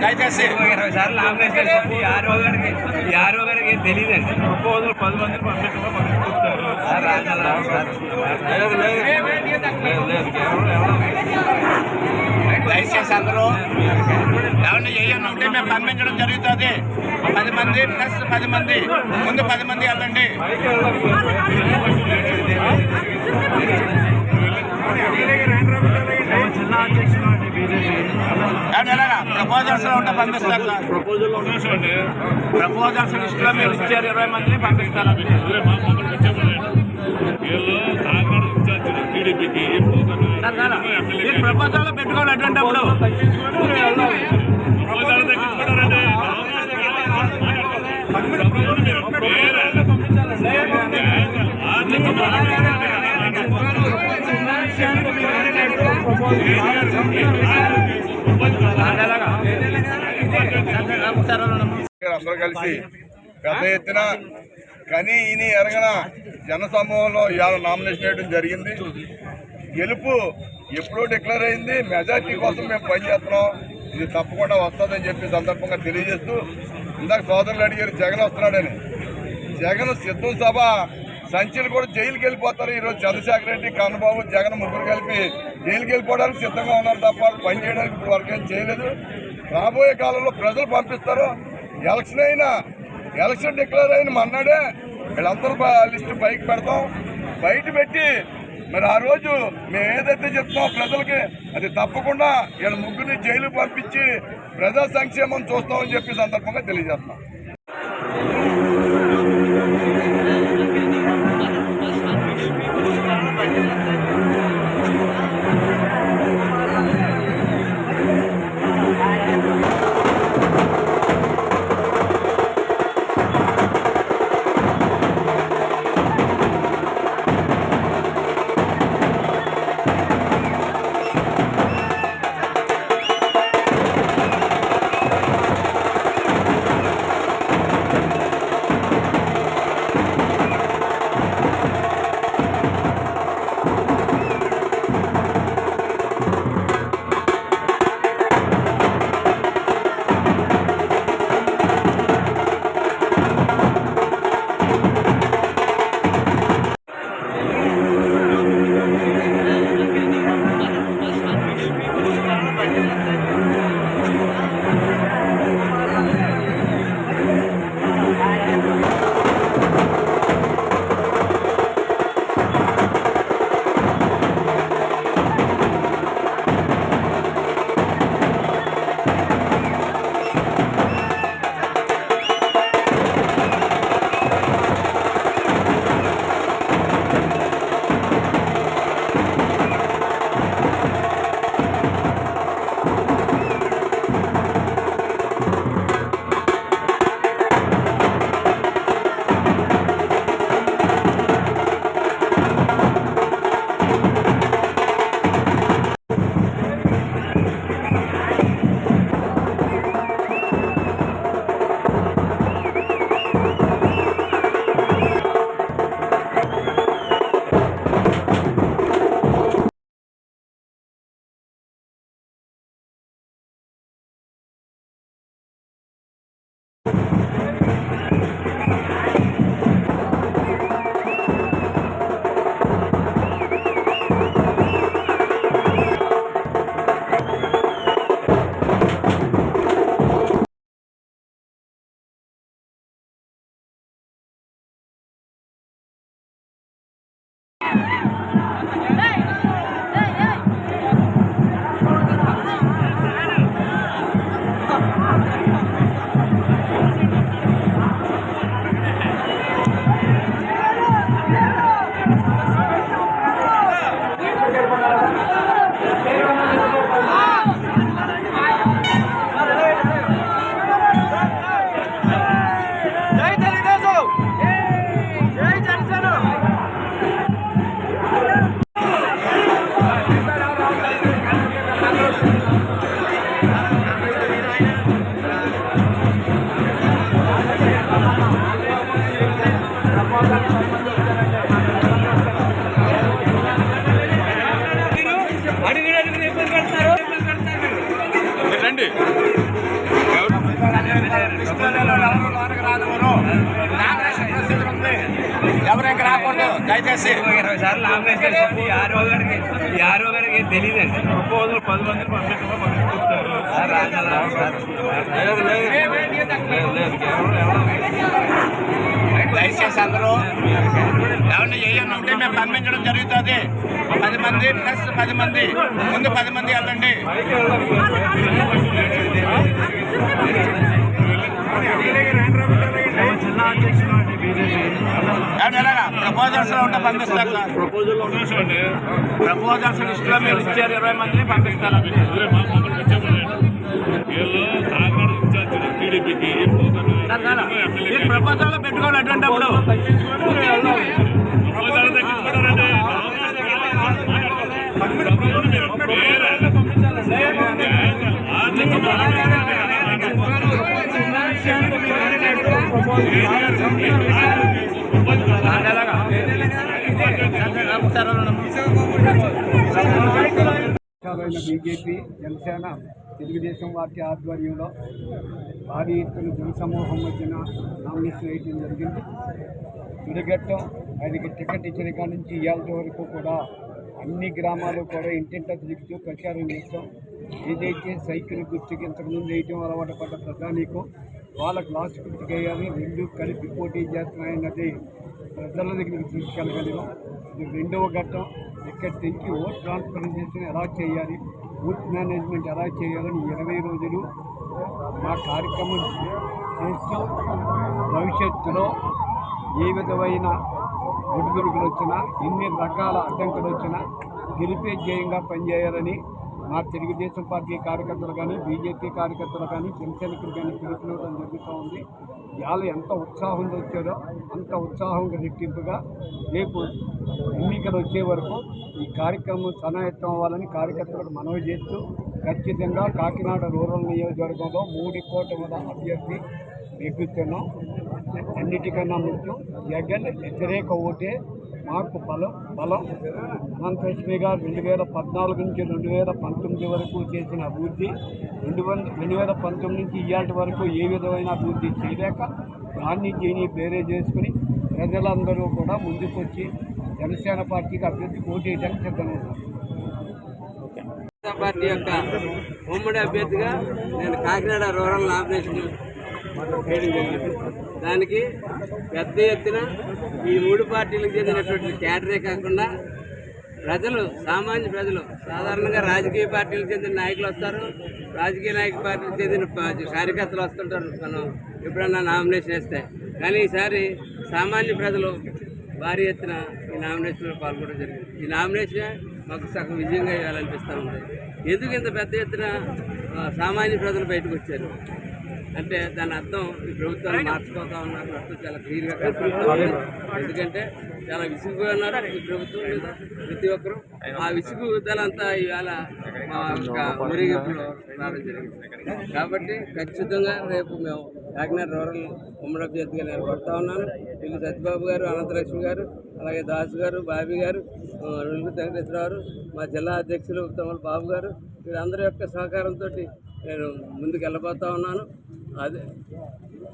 దయచేసి ఇరవై సార్లు ఆరో గారికి ఆరో గారికి ఏం తెలియదండి పది లేదు లేదు లేదు దయచేసి అందరూ ఎవరిని ఏమన్నా ఉంటే మేము పంపించడం జరుగుతుంది. పది మంది ప్లస్ పది మంది. ముందు పది మంది వెళ్ళండి. ప్రపోజల్స్ ఉంటే పంపిస్తారు సార్. ప్రపోజల్ నిమిషం అండి ప్రపోజల్స్ లిస్ట్లో మీరు ఇచ్చారు ఇరవై మందిని పంపిస్తారు అంతే. ఇదే మా మమ్మల్ని వచ్చేవాళ్ళు వీళ్ళు అందరూ కలిసి పెద్ద ఎత్తున కని ఇని ఎరగన జనసమూహంలో ఇవాళ నామినేషన్ వేయడం జరిగింది. గెలుపు ఎప్పుడో డిక్లేర్ అయింది. మెజార్టీ కోసం మేము పనిచేస్తున్నాం ఇది తప్పకుండా వస్తుందని చెప్పి సందర్భంగా తెలియజేస్తూ ఇందాక సోదరులు అడిగారు జగన్ వస్తున్నాడని. జగన్ సిద్ధం సభ సంచిలు కూడా జైలుకి వెళ్ళిపోతారు. ఈరోజు చంద్రశేఖర రెడ్డి కన్నబాబు జగన్ ముగ్గురు కలిపి జైలుకి వెళ్ళిపోవడానికి సిద్ధంగా ఉన్నారు తప్ప పని చేయడానికి ఇప్పుడు వరకు ఏం చేయలేదు. రాబోయే కాలంలో ప్రజలు పంపిస్తారు. ఎలక్షన్ అయినా ఎలక్షన్ డిక్లేర్ అయిన మన్నాడే వీళ్ళందరూ బ- లిస్టు పైకి పెడతాం. బయట పెట్టి మరి ఆ రోజు మేము ఏదైతే చెప్తామో ప్రజలకి అది తప్పకుండా వీళ్ళ ముగ్గురిని జైలు పంపించి ప్రజా సంక్షేమం చూస్తామని చెప్పి సందర్భంగా తెలియజేస్తున్నాం. దయచేసి ఇరవై సార్లు నామినేషన్ వేసి ఈ ఆరో గారికి ఈ ఆరో గారికి తెలియదండి ప్రపోజల్ పది మంది పంపించమా లేదు లేదు లేదు దయచేసి అందరూ ఎవరిని ఏమన్నా ఉంటే మేము పంపించడం జరుగుతుంది. పది మంది ప్లస్ పది మంది ముందు పది మంది వెళ్ళండి. ప్రపోజల్స్ ఉంటే పంపిస్తారు సార్ ప్రపోజల్స్ లిస్ట్లో మీరు ఇచ్చారు ఇరవై మందిని పంపిస్తారు? మీరు ప్రపోజల్లో పెట్టుకోవాలి అటువంటిప్పుడు ప్రపోజల్ పక్షాలైన బీజేపీ జనసేన తెలుగుదేశం పార్టీ ఆధ్వర్యంలో భారీ ఎత్తున జనసమూహం మధ్యన నామినేషన్ వేయడం జరిగింది. తిరగట్టం ఆయనకి టికెట్ ఇచ్చిన కాడ నుంచి ఇవాళ వరకు కూడా అన్ని గ్రామాలు కూడా ఇంటింట తిరుగుతూ ప్రచారం చేస్తాం. ఏదైతే సైకిల్ గుర్తుకి ఇంతకుముందు వేయటం అలవాటు పడ్డ ప్రధానికో వాళ్ళకు లాస్ట్ గుర్తుకు వేయాలి రెండు కలిపి పోటీ చేస్తున్నాయన్నది ప్రజల దగ్గరికి తీసుకెళ్ళగలిగాం ఇది రెండవ ఘట్టం. ఇక్కడ తెచ్చి ఓట్ ట్రాన్స్పరెన్సీని ఎలా చేయాలి? బూత్ మేనేజ్మెంట్ ఎలా చేయాలని ఇరవై రోజులు మా కార్యక్రమం చేస్తూ భవిష్యత్తులో ఏ విధమైన ఒడిదుడుకులు వచ్చినా ఎన్ని రకాల అడ్డంకులు వచ్చినా గెలిపే ధ్యేయంగా పనిచేయాలని మా తెలుగుదేశం పార్టీ కార్యకర్తలు కానీ బీజేపీ కార్యకర్తలు కానీ జనసైనికులు కానీ పిలుపునివ్వడం జరుగుతూ ఉంది. ఇవాళ ఎంత ఉత్సాహంతో వచ్చారో అంత ఉత్సాహంగా రెట్టింపుగా రేపు ఎన్నికలు వచ్చే వరకు ఈ కార్యక్రమం సనాయత్తం అవ్వాలని కార్యకర్తలకు మనవి చేస్తూ ఖచ్చితంగా కాకినాడ రూరల్ నియోజకవర్గంలో మూడు కోట్ల అభ్యర్థి నెగ్గుతున్నాం అన్నిటికన్నా ముఖ్యం జగన్ వ్యతిరేక ఓటే మాకు బలం బలం. అనంతలక్ష్మి గారు రెండు వేల పద్నాలుగు నుంచి రెండు వేల పంతొమ్మిది వరకు చేసిన అభివృద్ధి రెండు వంద రెండు వేల పంతొమ్మిది నుంచి ఇవాటి వరకు ఏ విధమైన అభివృద్ధి చేయలేక దాన్ని దీన్ని వేరే చేసుకుని ప్రజలందరూ కూడా ముందుకొచ్చి జనసేన పార్టీకి అభ్యర్థి పోటీ చేయడానికి సిద్ధంగా పార్టీ యొక్క ఉమ్మడి అభ్యర్థిగా నేను కాకినాడ రూరల్ నామినేషన్ జరిగింది. దానికి పెద్ద ఎత్తున ఈ మూడు పార్టీలకు చెందినటువంటి క్యాడరే కాకుండా ప్రజలు సామాన్య ప్రజలు సాధారణంగా రాజకీయ పార్టీలకు చెందిన నాయకులు వస్తారు. రాజకీయ నాయక పార్టీలకు చెందిన కార్యకర్తలు వస్తుంటారు. మనం ఎప్పుడన్నా నామినేషన్ వేస్తే. కానీ ఈసారి సామాన్య ప్రజలు భారీ ఎత్తున ఈ నామినేషన్లో పాల్గొనడం జరిగింది. ఈ నామినేషన్ మాకు సగం విజయంగా ఇవ్వాలనిపిస్తూ ఉంది. ఎందుకు ఇంత పెద్ద ఎత్తున సామాన్య ప్రజలు బయటకు వచ్చారు? అంటే దాని అర్థం ఈ ప్రభుత్వాన్ని మార్చిపోతా ఉన్నారు అర్థం చాలా క్లియర్గా కనపడుతూ ఉంది. ఎందుకంటే చాలా విసిగిపోయి ఉన్నారు ఈ ప్రభుత్వం మీద ప్రతి ఒక్కరూ. ఆ విసుగుదలంతా ఇవాళ మా యొక్క ఊరేగింపులో రావడం జరిగింది. కాబట్టి ఖచ్చితంగా రేపు మేము కాకినాడ రూరల్ ఉమ్మడి అభ్యర్థిగా నేను కొడతా ఉన్నాను. వీళ్ళు సత్యబాబు గారు అనంతలక్ష్మి గారు అలాగే దాసు గారు బాబీ గారు ఆ, వెలుగు వెంకటేశ్వర గారు మా జిల్లా అధ్యక్షులు తమల బాబు గారు వీళ్ళందరి యొక్క సహకారంతో నేను ముందుకు వెళ్ళబోతా ఉన్నాను. అదే.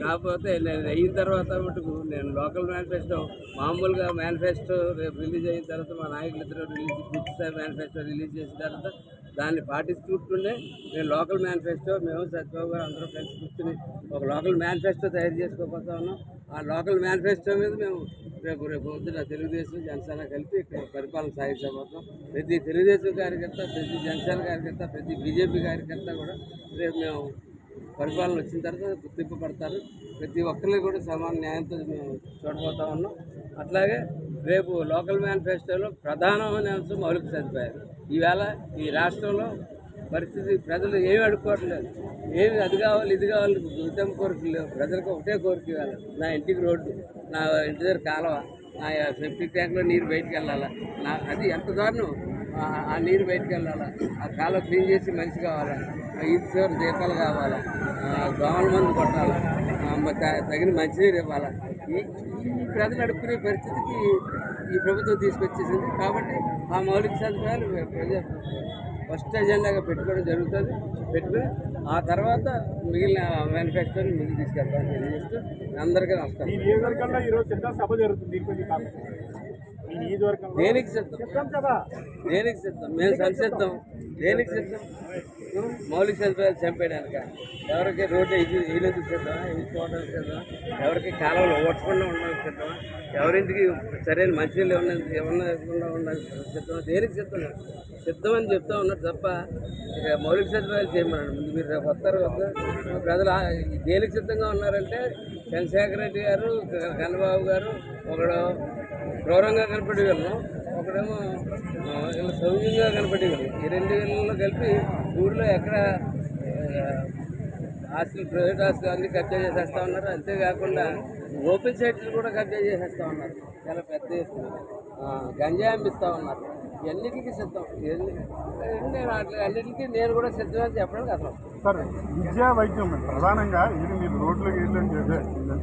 కాకపోతే నేను అయిన తర్వాత మటుకు నేను లోకల్ మేనిఫెస్టో మామూలుగా మేనిఫెస్టో రేపు రిలీజ్ అయిన తర్వాత మా నాయకులు ఇద్దరు రిలీజ్ పూర్తిస్థాయి మేనిఫెస్టో రిలీజ్ చేసిన తర్వాత దాన్ని పాటిస్తుంటుండే నేను లోకల్ మేనిఫెస్టో మేము సత్యబాబు గారు అందరూ కలిసి కూర్చుని ఒక లోకల్ మేనిఫెస్టో తయారు చేసుకోబోతా ఉన్నాం. ఆ లోకల్ మేనిఫెస్టో మీద మేము రేపు రేపు పొద్దున తెలుగుదేశం జనసేన కలిపి ఇక్కడ పరిపాలన సాగించబోతాం ప్రతి తెలుగుదేశం కార్యకర్త ప్రతి జనసేన కార్యకర్త ప్రతి బీజేపీ కార్యకర్త కూడా రేపు మేము పరిపాలన వచ్చిన తర్వాత గుర్తింపు పడతారు. ప్రతి ఒక్కరిని కూడా సమాన న్యాయంతో మేము చూడబోతా ఉన్నాం. అట్లాగే రేపు లోకల్ మేనిఫెస్టోలో ప్రధానమైన అంశం మౌలిక సదుపాయాలు. ఈవేళ ఈ రాష్ట్రంలో పరిస్థితి ప్రజలు ఏమి అడుక్కోవట్లేదు. ఏమి అది కావాలి ఇది కావాలి ఉత్తమ కోరికలు లేవు. ప్రజలకు ఒకటే కోరిక ఇవ్వాలి నా ఇంటికి రోడ్డు నా ఇంటి దగ్గర కాలువ నా సెప్టిక్ ట్యాంక్లో నీరు బయటికి వెళ్ళాలా? నా అది ఎంత దారుణం. ఆ- నీరు బయటికి వెళ్ళాలా? ఆ కాలువ క్లీన్ చేసి మనిషి కావాలా? ఆ ఈది చివరి దీపాలు కావాలా? దోమల మందు కొట్టాలా? తగిన మంచినీరు ఇవ్వాలా? ఈ ప్రజలు నడుపుకునే పరిస్థితికి ఈ ప్రభుత్వం తీసుకొచ్చేసింది. కాబట్టి ఆ మౌలిక సదుపాయాలు ప్రజ ఫస్ట్ ఎజెండాగా పెట్టుకోవడం జరుగుతుంది. పెట్టుకుని ఆ తర్వాత మిగిలిన మేనిఫెస్టోని ముందుకు తీసుకెళ్తామని తెలియజేస్తూ అందరికీ నమస్కారం. దీనికి సిద్ధం? దేనికి సిద్ధం? మేము సంసిద్ధం. దేనికి సిద్ధం? మౌలిక సదుపాయాలు చంపేయడానిక. ఎవరికి రోడ్డు ఇది వీళ్ళెందుకు సిద్ధమా? వేసుకోవడానికి సిద్ధమా? ఎవరికి కాలువలు ఓడ్చకుండా ఉండడానికి సిద్ధమా? ఎవరింటికి సరైన మంచినీళ్ళు ఇవ్వడానికి ఇవ్వకుండా ఉండడానికి సిద్ధమా? దేనికి సిద్ధం? సిద్ధం అని చెప్తా ఉన్నారు తప్ప ఇక మౌలిక సదుపాయాలు చేయమన్నాడు ముందు మీరు రేపు వస్తారు వస్తారు ప్రజలు దేనికి సిద్ధంగా ఉన్నారంటే చంద్రశేఖర రెడ్డి గారు కన్నబాబు గారు ఒకడు క్రూరంగా కనపడే వీళ్ళను ఒకడేమో ఇలా సౌజన్యంగా సౌమ్యంగా కనపడే ఈ రెండు వేలలో కలిపి ఊర్లో ఎక్కడ ఆ, ఆస్తులు ప్రైవేట్ ఆస్తులు అన్ని కబ్జా చేసేస్తా ఉన్నారు. అంతేకాకుండా ఓపెన్ సైట్లు కూడా కబ్జా చేసేస్తా ఉన్నారు. చాలా పెద్ద ఎత్తున. గంజాయి అమ్మిస్తా ఉన్నారు. ఇవన్నిటికీ సిద్ధం? ఇవన్నీ నేను అట్లా అన్నిటికీ నేను కూడా సిద్ధం అని చెప్పడానికి అర్థం. సార్ విద్యా వైద్యం ప్రధానంగా ఇది మీరు రోడ్లకు వెళ్ళని చెప్పి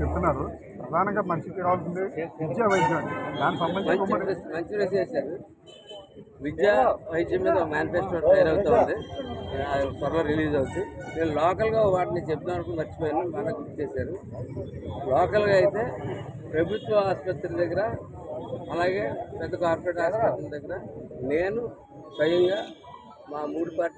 చెప్తున్నారు. ప్రధానంగా మనిషికి కావాల్సింది విద్యా వైద్యం అండి. దానికి సంబంధించి మంచి మంచి చేశారు. విద్యా వైద్యం మీద మేనిఫెస్టో తయారవుతూ ఉంది. అది త్వరలో రిలీజ్ అవుతుంది నేను లోకల్గా వాటిని అనుకుని మర్చిపోయాను. బాగా గుర్తు చేశారు. లోకల్గా అయితే ప్రభుత్వ ఆసుపత్రి దగ్గర అలాగే పెద్ద కార్పొరేట్ ఆసుపత్రుల దగ్గర నేను స్వయంగా మా మూడు పార్టీ